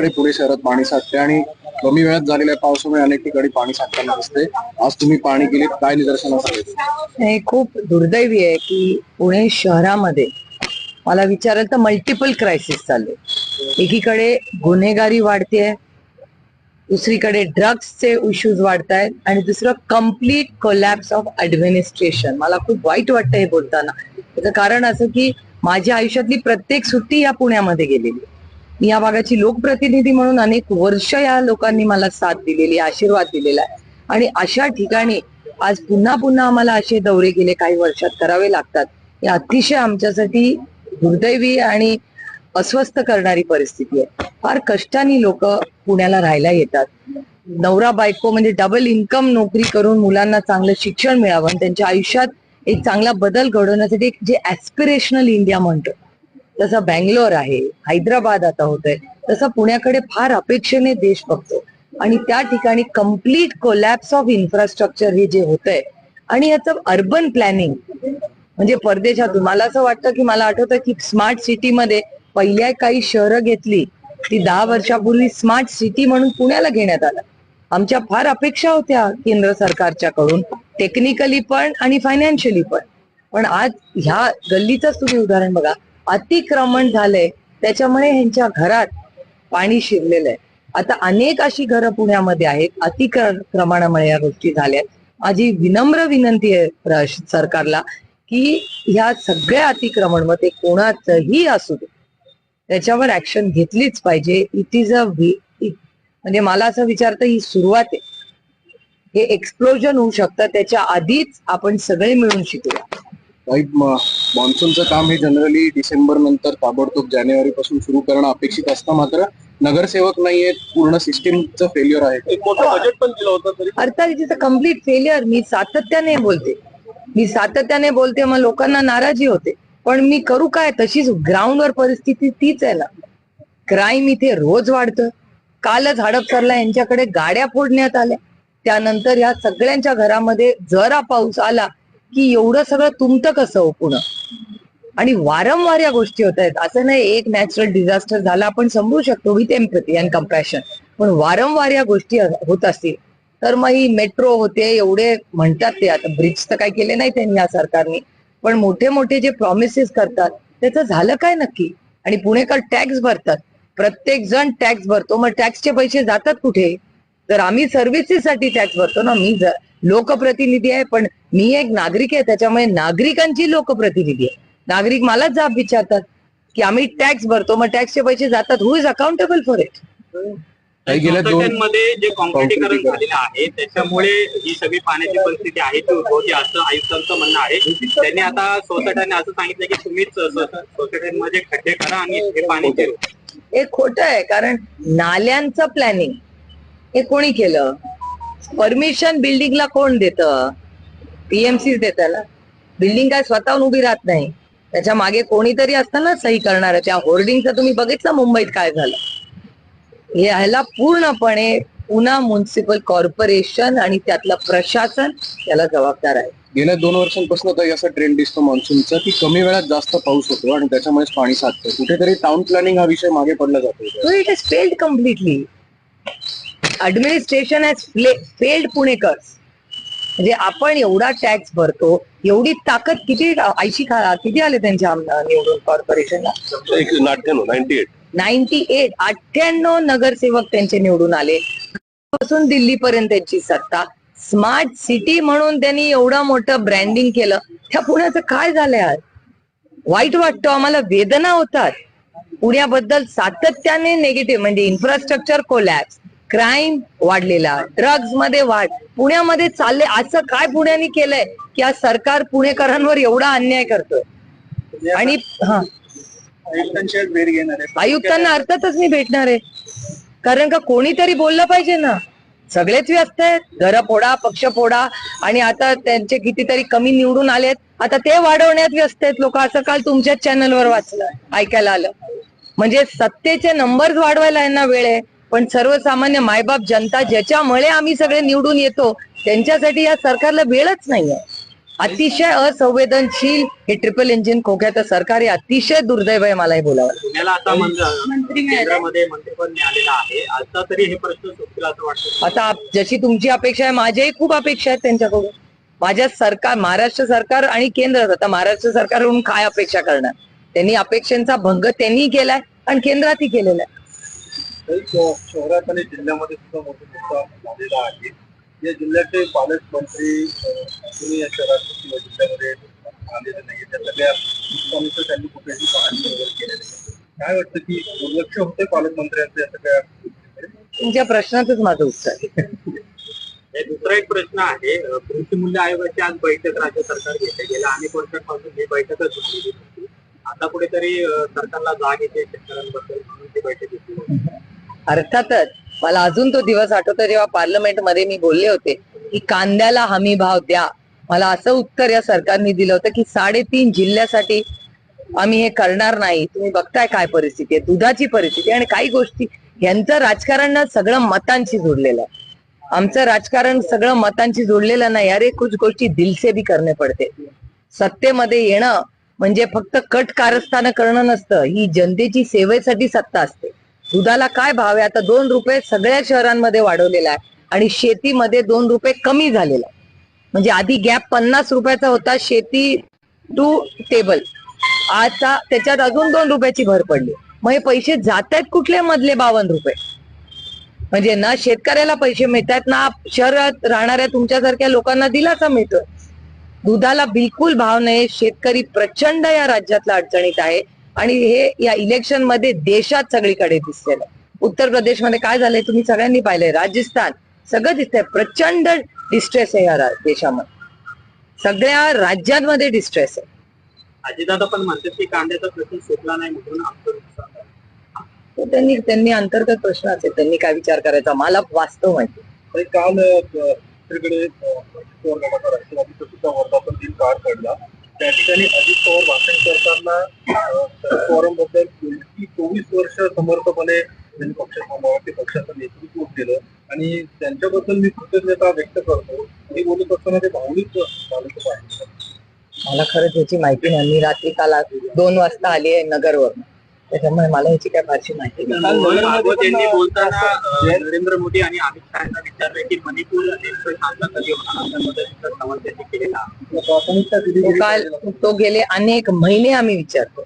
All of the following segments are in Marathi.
ठिकाणी पुणे शहरात पाणी साठते आणि कमी वेळात झालेल्या पावसामुळे अनेक ठिकाणी पाणी साठताना दिसते. आज तुम्ही पाणी गेले काय निदर्शनास हे खूप दुर्दैवी आहे की पुणे शहरामध्ये मला विचाराल तर मल्टिपल क्रायसिस चालले एकीकडे गुन्हेगारी वाढतेय दुसरीकडे ड्रग्सचे इश्यूज वाढत आहेत आणि दुसरं कंप्लीट कोलॅप्स ऑफ ऍडमिनिस्ट्रेशन मला खूप वाईट वाटतं हे बोलताना. त्याचं कारण असं की माझ्या आयुष्यातली प्रत्येक सुट्टी या पुण्यामध्ये गेलेली मी या भागाची लोकप्रतिनिधी म्हणून अनेक वर्ष या लोकांनी मला साथ दिलेली आशीर्वाद दिलेला आहे. आणि अशा ठिकाणी आज पुन्हा पुन्हा आम्हाला असे दौरे गेले काही वर्षात करावे लागतात. हे अतिशय आमच्यासाठी दुर्दैवी आणि अस्वस्थ करणारी परिस्थिती आहे. फार कष्टाने लोक पुण्याला राहायला येतात. नवरा बायको म्हणजे डबल इन्कम नोकरी करून मुलांना चांगलं शिक्षण मिळावं आणि त्यांच्या आयुष्यात एक चांगला बदल घडवण्यासाठी एक जे ऍस्पिरेशनल इंडिया म्हणतो जसं बँगलोर आहे हैदराबाद आता होतंय तसं पुण्याकडे फार अपेक्षेने देश बघतो. आणि त्या ठिकाणी कंप्लीट कोलॅप्स ऑफ इन्फ्रास्ट्रक्चर हे जे होतंय आणि याचं अर्बन प्लॅनिंग म्हणजे परदेशातून मला असं वाटतं की मला आठवतं की स्मार्ट सिटीमध्ये पहिल्या काही शहरं घेतली ती दहा वर्षापूर्वी स्मार्ट सिटी म्हणून पुण्याला घेण्यात आलं. आमच्या फार अपेक्षा होत्या केंद्र सरकारच्या कडून टेक्निकली पण आणि फायनान्शियली पण. पण आज ह्या गल्लीचंच तुम्ही उदाहरण बघा अतिक्रमण झालंय. त्याच्यामुळे ह्यांच्या घरात पाणी शिरलेलं आहे आता अनेक अशी घरं पुण्यामध्ये आहेत अतिक्रमणामुळे या गोष्टी झाल्या माझी विनम्र विनंती आहे सरकारला की ह्या सगळ्या अतिक्रमण मग ते कोणाचंही असू दे त्याच्यावर ऍक्शन घेतलीच पाहिजे. इट इज अ म्हणजे मला असं विचारतं ही सुरुवात आहे. हे एक्सप्लोजन होऊ शकतं त्याच्या आधीच आपण सगळे मिळून शिकूया. काही मान्सूनचं काम हे जनरली डिसेंबर नंतर ताबडतोब जानेवारी पासून सुरू करणं अपेक्षित असतं. मात्र नगरसेवक नाहीयेत पूर्ण सिस्टीमचं फेल्युअर आहे. एक मोठं बजेट पण दिलं होतं तरी. अर्थात इज अ कंप्लीट फेलियर मी सातत्याने बोलते. मी सातत्याने बोलते मग लोकांना नाराजी होते. पण मी करू काय? तशीच ग्राउंडवर परिस्थिती तीच आहे ना. क्राईम इथे रोज वाढतं. कालच हडपसरला यांच्याकडे गाड्या फोडण्यात आल्या. त्यानंतर या सगळ्यांच्या घरामध्ये जरा पाऊस आला की एवढं सगळं तुमतं कसं हो पुणं आणि वारंवार या गोष्टी होत आहेत. असं नाही एक नॅचरल डिझास्टर झाला आपण समजू शकतो विथ एम्पथी अँड कम्पॅशन पण वारंवार या गोष्टी होत असतील तर मग ही मेट्रो होते एवढे म्हणतात ते आता. ब्रिज तर काय केले नाही त्यांनी या सरकारने. पण मोठे मोठे जे प्रॉमिसेस करतात त्याचं झालं काय नक्की? आणि पुणेकर टॅक्स भरतात. प्रत्येक जण टॅक्स भरतो. मग टॅक्सचे पैसे जातात कुठे? तर आम्ही सर्व्हिसेससाठी टॅक्स भरतो ना. मी लोकप्रतिनिधी आहे पण मी एक नागरिक आहे त्याच्यामुळे नागरिकांची लोकप्रतिनिधी आहे. नागरिक मलाच जाब विचारतात की आम्ही टॅक्स भरतो मग टॅक्सचे पैसे जातात. हु इज अकाउंटेबल फॉर इटमध्ये जे कॉन्क्रिटीकरण. झालेलं आहे त्याच्यामुळे ही सगळी पाण्याची परिस्थिती आहे ती उद्भवते असं आयुक्तांचं म्हणणं आहे त्यांनी आता सोसायट्याने असं सांगितलं की तुम्हीच सोसा- सोसायट्यांमध्ये खड्डे करा आणि हे पाणी. हे खोटं आहे कारण नाल्यांचं प्लॅनिंग हे कोणी केलं? परमिशन बिल्डिंगला कोण देतं? पीएमसी ना बिल्डिंग काय स्वतःहून उभी राहत नाही. त्याच्यामागे कोणीतरी असतं ना सही करणार. त्या होर्डिंगचं तुम्ही बघितलं मुंबईत काय झालं? हे ह्याला पूर्णपणे पुन्हा म्युन्सिपल कॉर्पोरेशन आणि त्यातलं प्रशासन याला जबाबदार आहे. गेल्या दोन वर्षांपासून तर असा ट्रेंड दिसतो मान्सूनचा की कमी वेळात जास्त पाऊस होतो आणि त्याच्यामुळेच पाणी साठतं कुठेतरी टाउन प्लॅनिंग हा विषय मागे पडला जातो. Has failed completely. Administration has fla- failed Punekars म्हणजे आपण एवढा टॅक्स भरतो एवढी ताकद किती ऐंशी खा किती आले त्यांच्या निवडून कॉर्पोरेशनला नाईन्टी एट अठ्ठ्याण्णव नगरसेवक त्यांचे निवडून आले. पासून दिल्लीपर्यंत त्यांची सत्ता. स्मार्ट सिटी म्हणून त्यांनी एवढं मोठं ब्रँडिंग केलं. त्या पुण्याचं काय झालंय आज वाईट वाटतं आम्हाला वेदना होतात. पुण्याबद्दल सातत्याने निगेटिव्ह म्हणजे इन्फ्रास्ट्रक्चर कोलॅप्स क्राईम वाढलेला. ड्रग्जमध्ये वाढ. पुण्यामध्ये चालले. असं काय पुण्याने केलंय? की आज सरकार पुणेकरांवर एवढा अन्याय करतोय. आणि हा. आज आयुक्तांना अर्थातच मी भेटणार आहे. कारण का कोणीतरी बोललं पाहिजे ना. सगळेच व्यस्त आहेत. घर फोडा पक्ष फोडा. आणि आता त्यांचे कितीतरी कमी निवडून आलेत. आता ते वाढवण्यात व्यस्त आहेत लोक. असं काल तुमच्याच चॅनलवर वाचलं. ऐकायला आलं. म्हणजे सत्तेचे नंबर्स वाढवायला यांना वेळ आहे. पण सर्वसामान्य मायबाप जनता ज्याच्यामुळे आम्ही सगळे निवडून येतो त्यांच्यासाठी या सरकारला वेळच नाहीये. अतिशय असंवेदनशील हे ट्रिपल इंजिन खोक्याचं सरकार हे अतिशय दुर्दैव आहे मला हे बोलावं. आता मंत्री केंद्रामध्ये मंत्रीपद मिळालेलं आहे. आता तरी हे प्रश्न सुटतील असं वाटतं. आता आप- जशी तुमची अपेक्षा आहे माझ्याही खूप अपेक्षा आहेत त्यांच्याकडून. माझ्या सरकार महाराष्ट्र सरकार आणि केंद्र आता महाराष्ट्र सरकारकडून काय अपेक्षा करणार? त्यांनी अपेक्षांचा भंग त्यांनी केलाय आणि केंद्रातही केलेला आहे. शहरात आणि जिल्ह्यामध्ये सुद्धा मोठं नुकसान झालेलं आहे. या जिल्ह्याचे पालकमंत्री अजूनही या शहरात किंवा जिल्ह्यामध्ये आलेले नाही त्या सगळ्या नुकसानीचं त्यांनी कुठेही पाहणी वगैरे केलेलं नाही काय वाटतं की दुर्लक्ष होते पालकमंत्र्यांचं या सगळ्या? तुमच्या प्रश्नातच माझं उत्तर आहे. हे दुसरा एक प्रश्न आहे. कृषी मूल्य आयोगाची आज बैठक राज्य सरकार घेते गेल्या अनेक वर्षांपासून ही बैठकच नव्हती. आता कुठेतरी सरकारला जाग येते शेतकऱ्यांबद्दल म्हणून ती बैठक घेतली अर्थातच मला अजून तो दिवस आठवतो जेव्हा पार्लमेंटमध्ये मी बोलले होते की कांद्याला हमी भाव द्या. मला असं उत्तर या सरकारने दिलं होतं की साडेतीन जिल्ह्यासाठी आम्ही हे करणार नाही. तुम्ही बघताय काय परिस्थिती आहे दुधाची परिस्थिती आणि काही गोष्टी. यांचं राजकारण ना सगळं मतांशी जोडलेलं आहे. आमचं राजकारण सगळं मतांशी जोडलेलं नाही. अरे कुछ गोष्टी दिलसे भी करणे पडते. सत्तेमध्ये येणं म्हणजे फक्त कट कारस्थानं करणं नसतं. ही जनतेची सेवेसाठी सत्ता असते. दुधाला काय भाव आहे? आता दोन रुपये सगळ्या शहरांमध्ये वाढवलेला आहे. आणि शेतीमध्ये दोन रुपये कमी झालेला आहे. म्हणजे आधी गॅप पन्नास रुपयाचा होता शेती टू टेबल आता त्याच्यात अजून दोन रुपयाची भर पडली. मग हे पैसे जात आहेत कुठले मधले बावन्न रुपये? म्हणजे ना शेतकऱ्याला पैसे मिळतात ना शहरात राहणाऱ्या तुमच्यासारख्या लोकांना दिलासा मिळतोय. दुधाला बिलकुल भाव नाही. शेतकरी प्रचंड या राज्यातला अडचणीत आहे. आणि हे या इलेक्शनमध्ये देशात सगळीकडे दिसलेलं. उत्तर प्रदेशमध्ये काय झालंय तुम्ही सगळ्यांनी पाहिलंय राजस्थान सगळं दिसतंय प्रचंड डिस्ट्रेस आहे या देशामध्ये सगळ्या राज्यांमध्ये डिस्ट्रेस आहे अजितदादा पण म्हणतात की कांद्याचा प्रश्न सुटला नाही म्हणून त्यांनी त्यांनी अंतर्गत प्रश्न असेल त्यांनी काय विचार करायचा मला वास्तव माहिती काल दुसरीकडे सुद्धा वर्धापन दिन पार पडला त्या ठिकाणी अजित पवार भाषण करताना पवारांबद्दल गेली चोवीस वर्ष समर्थपणे त्यांनी पक्ष थांबावा पक्षाचं नेतृत्व केलं. आणि त्यांच्याबद्दल मी कृतज्ञता व्यक्त करतो. हे बोलत असताना ते भावनिक मला खरंच याची माहिती नाही. मी रात्री काल दोन वाजता आली आहे नगरवर त्याच्यामुळे मला याची काय फारशी माहिती नाही. बोलताना नरेंद्र मोदी आणि अमित शहा यांना विचारलं की मणिपूर काल तो गेले अनेक महिने आम्ही विचारतो.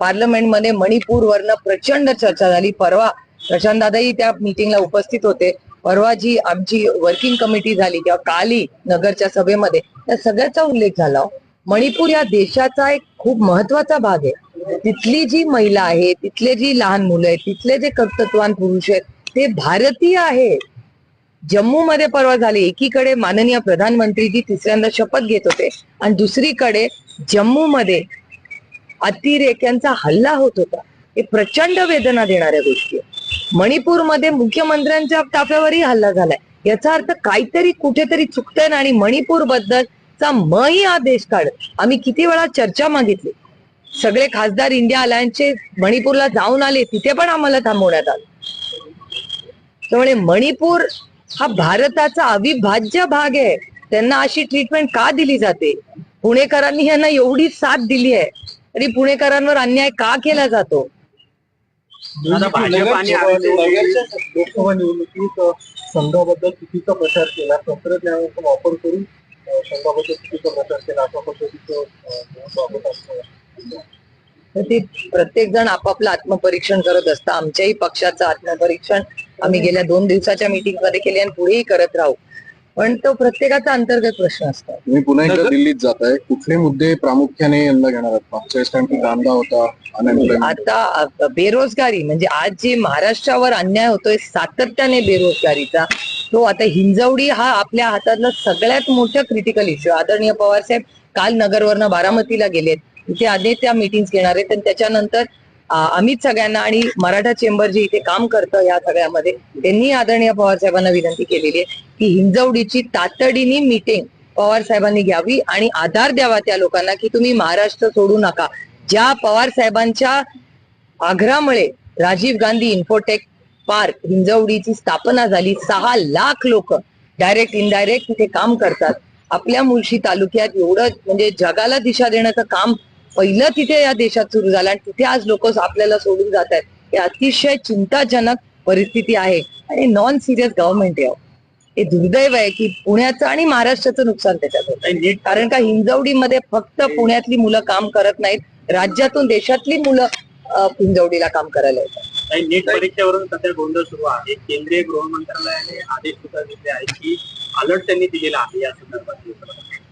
पार्लमेंटमध्ये मणिपूरवरनं प्रचंड चर्चा झाली. परवा प्रशांत दादाही त्या मिटिंगला उपस्थित होते. परवा जी आमची वर्किंग कमिटी झाली किंवा काली नगरच्या सभेमध्ये त्या सगळ्याचा उल्लेख झाला. मणिपूर या देशाचा एक खूप महत्त्वाचा भाग आहे. तिथली जी महिला आहे तिथले जी लहान मुलं आहेत तिथले जे कर्तृत्वान पुरुष आहेत ते भारतीय आहेत. जम्मू मध्ये परवा झाले एकीकडे माननीय प्रधानमंत्रीजी तिसऱ्यांदा शपथ घेत होते आणि दुसरीकडे जम्मू मध्ये अतिरेक्यांचा हल्ला होत होता. हे प्रचंड वेदना देणाऱ्या गोष्टी मणिपूरमध्ये मुख्यमंत्र्यांच्या ताफ्यावरही हल्ला झालाय. याचा अर्थ काहीतरी कुठेतरी चुकतंय ना आणि मणिपूर बद्दलचा मही आदेश काढ आम्ही किती वेळा चर्चा मागितली. सगळे खासदार इंडिया अलायन्सचे मणिपूरला जाऊन आले तिथे पण आम्हाला थांबवण्यात आलं. त्यामुळे मणिपूर हा भारताचा अविभाज्य भाग आहे. त्यांना अशी ट्रीटमेंट का दिली जाते? पुणेकरांनी यांना एवढी साथ दिली आहे तरी पुणेकरांवर अन्याय का केला जातो? लोकसभा निवडणुकीत संघाबद्दल चुकीचा प्रचार केला. तंत्रज्ञानाचा वापर करून संघाबद्दल चुकीचा प्रचार केला. अशा पद्धतीचं ते प्रत्येक जण आपापलं आत्मपरीक्षण करत असतं. आमच्याही पक्षाचं आत्मपरीक्षण आम्ही गेल्या दोन दिवसाच्या मीटिंगमध्ये केले आणि पुढेही करत राहू. पण तो प्रत्येकाचा अंतर्गत प्रश्न असतो. तुम्ही पुन्हा एकदा दिल्लीत जात आहे कुठले मुद्दे प्रामुख्याने यंदा घेणार आहात? मागच्या वेळेस कारण की कांदा होता आता बेरोजगारी म्हणजे आज जे महाराष्ट्रावर अन्याय होतोय सातत्याने बेरोजगारीचा तो आता हिंजवडी हा आपल्या हातातला सगळ्यात मोठा क्रिटिकल इश्यू आदरणीय पवार साहेब काल नगरवरनं बारामतीला गेलेत. इथे आधी त्या मीटिंग घेणार आहेत. आणि त्याच्यानंतर आम्हीच सगळ्यांना आणि मराठा चेंबर जे इथे काम करतं या सगळ्यामध्ये त्यांनी आदरणीय पवार साहेबांना विनंती केलेली आहे की हिंजवडीची तातडीने मीटिंग पवार साहेबांनी घ्यावी आणि आधार द्यावा त्या लोकांना की तुम्ही महाराष्ट्र सोडू नका. ज्या पवार साहेबांच्या आग्रामुळे राजीव गांधी इन्फोटेक पार्क हिंजवडीची स्थापना झाली सहा लाख लोक डायरेक्ट इनडायरेक्ट तिथे काम करतात. आपल्या मुळशी तालुक्यात एवढं म्हणजे जगाला दिशा देण्याचं काम पहिलं तिथे या देशात सुरू झालं आणि तिथे आज लोक आपल्याला सोडून जात आहेत. हे अतिशय चिंताजनक परिस्थिती आहे. आणि नॉन सिरियस गव्हर्नमेंट आहे हे. दुर्दैव आहे की पुण्याचं आणि महाराष्ट्राचं नुकसान त्याच्यात होतं कारण का हिंजवडीमध्ये फक्त पुण्यातली मुलं काम करत नाहीत. राज्यातून देशातली मुलं हिंजवडीला काम करायला येतात. नीट परीक्षेवरून सध्या गोंधळ सुरू आहे. केंद्रीय गृह मंत्रालयाने आदेश सुद्धा दिले आहेत की अलर्ट त्यांनी दिलेला आहे या संदर्भात.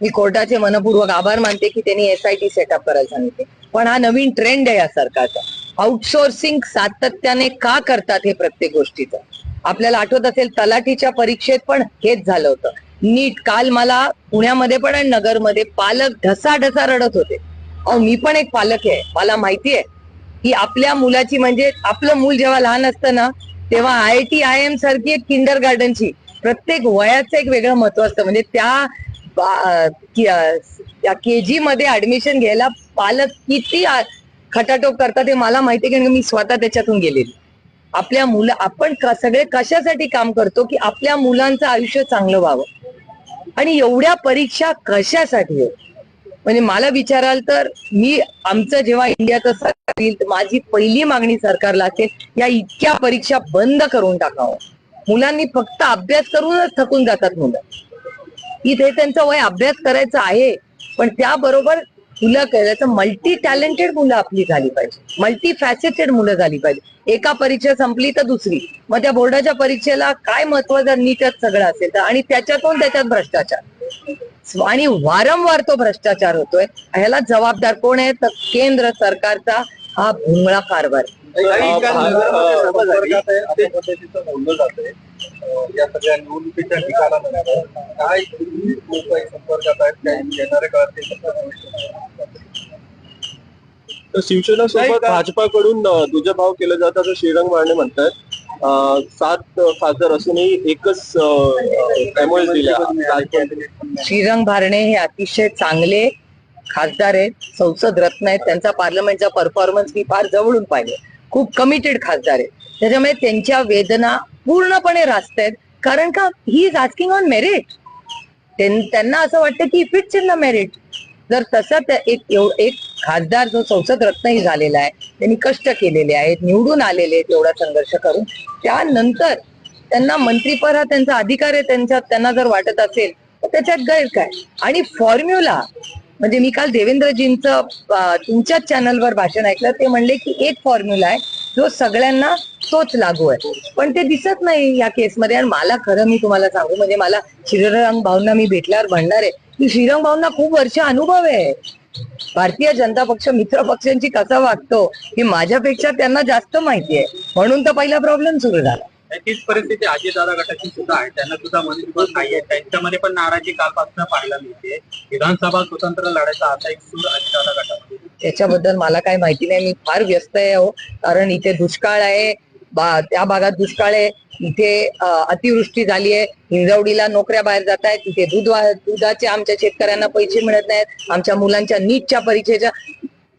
मी कोर्टाचे मनपूर्वक आभार मानते की त्यांनी एसआयटी सेटअप करायला सांगितले. पण हा नवीन ट्रेंड आहे या सरकारचा. आउटसोर्सिंग सातत्याने का करतात हे प्रत्येक गोष्टीचं? आपल्याला आठवत असेल तलाठीच्या परीक्षेत पण हेच झालं होतं. नीट काल मला पुण्यामध्ये पण आणि नगरमध्ये पालक ढसा ढसा रडत होते. अहो मी पण एक पालक आहे. मला माहिती आहे की आपल्या मुलाची म्हणजे आपलं मूल जेव्हा लहान असतं ना तेव्हा आय टी आय एम सारखी एक किंडर गार्डनची प्रत्येक वयाचं एक वेगळं महत्त्व असतं. म्हणजे त्या के जी मध्ये ऍडमिशन घ्यायला पालक किती खटाटोप करतात हे मला माहिती कारण मी स्वतः त्याच्यातून गेलेली. आपल्या मुलं आपण सगळे कशासाठी काम करतो की आपल्या मुलांचं आयुष्य चांगलं व्हावं? आणि एवढ्या परीक्षा कशासाठी आहे म्हणजे मला विचाराल तर मी आमचं जेव्हा इंडियाचं सरकार येईल माझी पहिली मागणी सरकारला असेल या इतक्या परीक्षा बंद करून टाकावं. मुलांनी फक्त अभ्यास करूनच थकून जातात मुलं. इथे त्यांचं वय अभ्यास करायचं आहे पण त्याबरोबर तुला करायचं मल्टी टॅलेंटेड मुलं आपली झाली पाहिजे. मल्टी फॅसेटेड मुलं झाली पाहिजे. एका परीक्षा संपली तर दुसरी. मग त्या बोर्डाच्या परीक्षेला काय महत्त्व जर नीटच सगळं असेल तर आणि त्याच्यातून त्याच्यात भ्रष्टाचार. आणि वारंवार तो भ्रष्टाचार होतोय. ह्याला जबाबदार कोण आहे? तर केंद्र सरकारचा हा भोंगळा कारभार. या सगळ्या निवडणुकीच्या निकालानंतर काय लोक संपर्कात आहेत काही येणाऱ्या काळात ते तर शिवसेना सोबत भाजपाकडून दुजाभाव केला जात असं श्रीरंग बारणे म्हणतात सात खासदार असूनही एकच श्रीरंग भारणे हे अतिशय चांगले खासदार आहेत संसद रत्न आहेत त्यांचा पार्लमेंटचा परफॉर्मन्स मी फार जवळून पाहिले खूप कमिटेड खासदार आहेत. त्याच्यामुळे त्यांच्या वेदना पूर्णपणे रास्त आहेत कारण का? He is asking on merit त्यांना असं वाटतं की फिट्स इन द मेरिट जर तसा त्या- एक एक खासदार जो संसद रत्नही झालेला आहे त्यांनी कष्ट केलेले आहेत निवडून आलेले आहेत एवढा संघर्ष करून त्यानंतर त्यांना मंत्रीपद हा त्यांचा अधिकार आहे त्यांचा त्यांना जर वाटत असेल तर त्याच्यात गैर काय? आणि फॉर्म्युला म्हणजे मी काल देवेंद्रजींचं तुमच्याच चॅनलवर भाषण ऐकलं ते म्हणले की एक फॉर्म्युला आहे जो सगळ्यांना तोच लागू आहे. पण ते दिसत नाही या केसमध्ये. आणि मला खरं मी तुम्हाला सांगू म्हणजे मला श्रीरंग भाऊंना मी भेटल्यावर म्हणणार आहे की श्रीरंग भाऊंना खूप वर्ष अनुभव आहे. भारतीय जनता पक्ष मित्र पक्षांची कसा वागतो हे माझ्यापेक्षा त्यांना जास्त माहिती आहे. म्हणून तर पहिला प्रॉब्लेम सुरू झाला. तीच परिस्थिती अजितदादा गटाची सुद्धा आहे. त्यांना सुद्धा मंत्रिपद नाही आहे. त्यांच्यामध्ये पण नाराजी कालपासून पाहायला मिळते. विधानसभा स्वतंत्र लढायचा आता एक सूर अजितदादा गटामध्ये. त्याच्याबद्दल मला काही माहिती नाही. मी फार व्यस्त आहे हो कारण इथे दुष्काळ आहे. बा- त्या भागात दुष्काळ आहे. इथे अतिवृष्टी झाली आहे. हिंजवडीला नोकऱ्या बाहेर जात आहेत. इथे दूध वा- दुधाचे आमच्या शेतकऱ्यांना पैसे मिळत नाहीत. आमच्या मुलांच्या नीटच्या परीक्षेच्या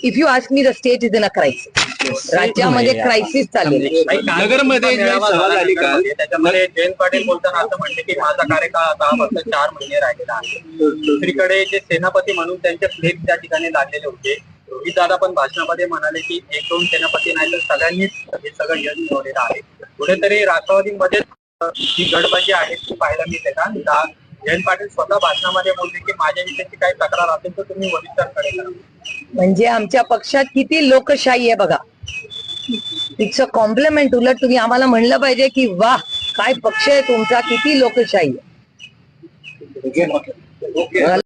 if you ask me the state is in a crisis राज्यामध्ये क्रायसिस काल नगरमध्ये. त्याच्यामध्ये जयंत पाटील बोलताना असं म्हणले की माझा कार्यकाळ आता फक्त चार महिने राहिलेला आहे. दुसरीकडे जे सेनापती म्हणून त्यांचे फ्लेक्स त्या ठिकाणी लागलेले होते. रोहित दादा पण भाषणामध्ये म्हणाले की एक दोन सेनापती नाही तर सगळ्यांनीच हे सगळं यश मिळवलेलं आहे. कुठेतरी राष्ट्रवादीमध्ये जी गडबाजी आहे ती पाहायला मिळते का जयंत पाटील स्वतः भाषणामध्ये बोलले की माझ्या विषयीची काही तक्रार असेल तर तुम्ही वरिष्ठांकडे करा. म्हणजे आमच्या पक्षात किती लोकशाही आहे बघा. इट्स अ कॉम्प्लिमेंट उलट तुम्ही आम्हाला म्हणलं पाहिजे की वाह काय पक्ष आहे तुमचा किती लोकशाही आहे. ओके